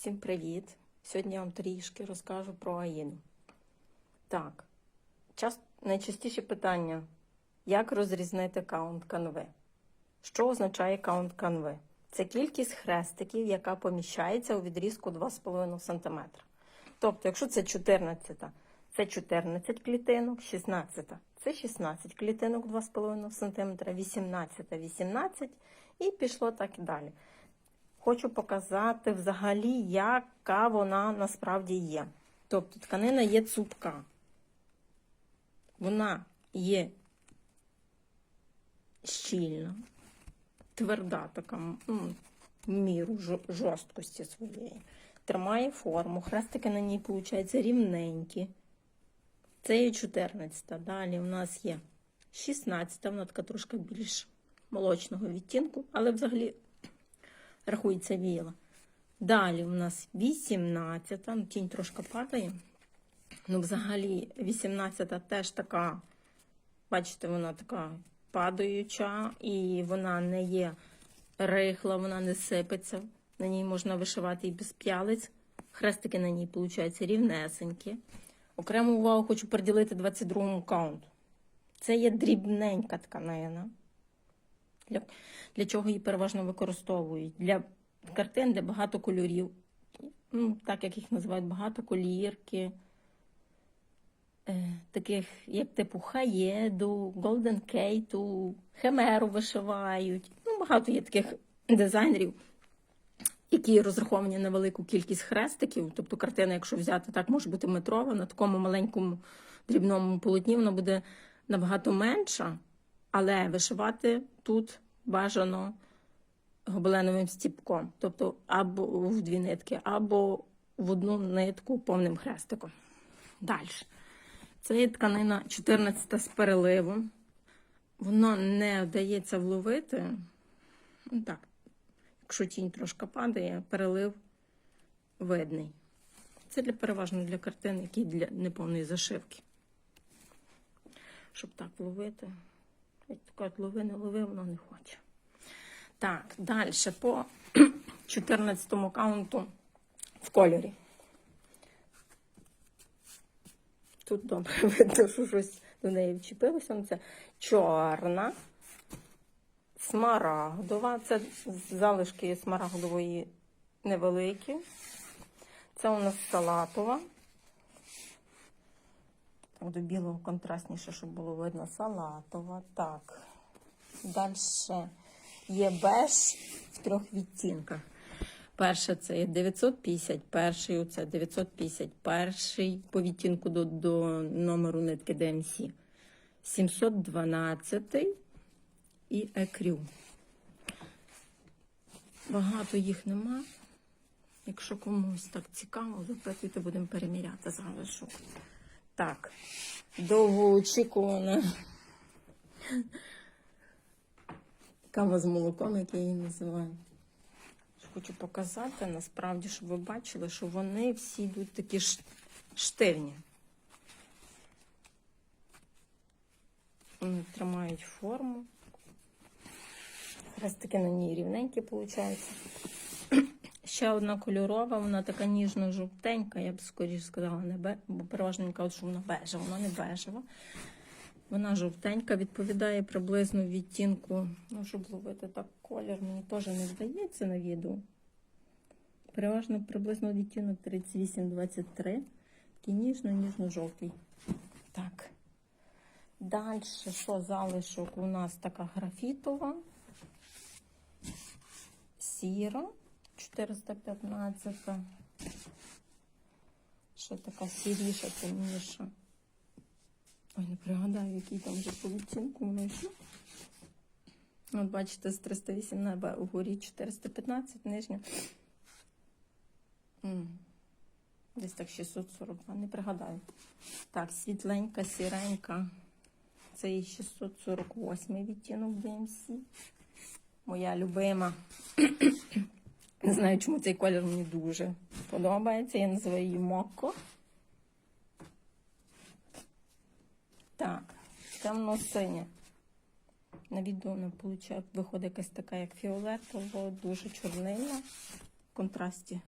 Всім привіт! Сьогодні я вам трішки розкажу про Аїду. Так, час... найчастіше питання: як розрізнити каунт канви? Що означає каунт канви? Це кількість хрестиків, яка поміщається у відрізку 2,5 см. Тобто, якщо це 14, це 14 клітинок, 16 це 16 клітинок 2,5 см, 18 18 і пішло так і далі. Хочу показати взагалі, яка вона насправді є. Тобто тканина є цупка. Вона є щільна, тверда така, ну, міру жорсткості своєї. Тримає форму. Хрестики на ній, виходить, рівненькі. Це є 14. Далі у нас є 16, вона така трошки більш молочного відтінку, але взагалі рахується віла. Далі у нас 18, ну, тінь трошки падає. Ну, взагалі, 18 теж така, бачите, вона така падаюча, і вона не є рихла, вона не сипеться. На ній можна вишивати і без п'ялиць. Хрестики на ній, виходять, рівнесенькі. Окрему увагу хочу приділити 22-му каунту. Це є дрібненька тканина. Для, для чого її переважно використовують? Для картин, де багато кольорів, ну, так як їх називають, багато колірки, е, таких як типу хаєду, Golden Кейту, химеру вишивають. Ну, багато є таких дизайнерів, які розраховані на велику кількість хрестиків. Тобто картина, якщо взяти, так може бути метрова, на такому маленькому дрібному полотні вона буде набагато менша, але вишивати тут бажано гобеленовим стіпком, тобто або в дві нитки, або в одну нитку повним хрестиком. Далі. Це є тканина 14 з переливом. Воно не вдається вловити. Ну, так, якщо тінь трошки падає, перелив видний. Це для переважно для картин, які для неповної зашивки. Щоб так ловити. То кажуть, не лови, воно не хоче. Так, далі по 14 каунту в кольорі. Тут добре видно, що щось до неї вчепилося. Це чорна, смарагдова. Це залишки смарагдової невеликі. Це у нас салатова. До білого контрастніше, щоб було видно. Салатова. Так. Далі є беж в трьох відтінках. Перше це є 951, оце 951 по відтінку до, до номеру нитки DMC. 712 і екрю. Багато їх нема. Якщо комусь так цікаво, запитуйте, будемо переміряти залишок. Так, довгоочікувана кава з молоком, як я її називаю. Хочу показати, насправді, щоб ви бачили, що вони всі йдуть такі штивні. Вони тримають форму. Хрестики на ній рівненькі, виходить. Ще одна кольорова, вона така ніжно-жовтенька, я б скоріше сказала, не бе... бо переважно кажуть, що вона бежева, вона не бежева. Вона жовтенька, відповідає приблизно відтінку, ну, щоб ловити так колір, мені теж не здається на відео. Переважно приблизно відтінок 38-23. Такий ніжно-ніжно-жовтий. Так. Далі, що залишок у нас така графітова, сіра, 415. Ще така сіріша, темніша. Ой, не пригадаю, який там вже по відтінку вночі. От бачите, з 308 на Б угорі 415, нижня. Десь так 642, не пригадаю. Так, світленька, сіренька. Це і 648 відтінок DMC. Моя любима. Не знаю, чому цей колір мені дуже подобається. Я називаю її Мокко. Так, темно синє. На відео виходить якась така, як фіолетова, дуже чорнильна. В контрасті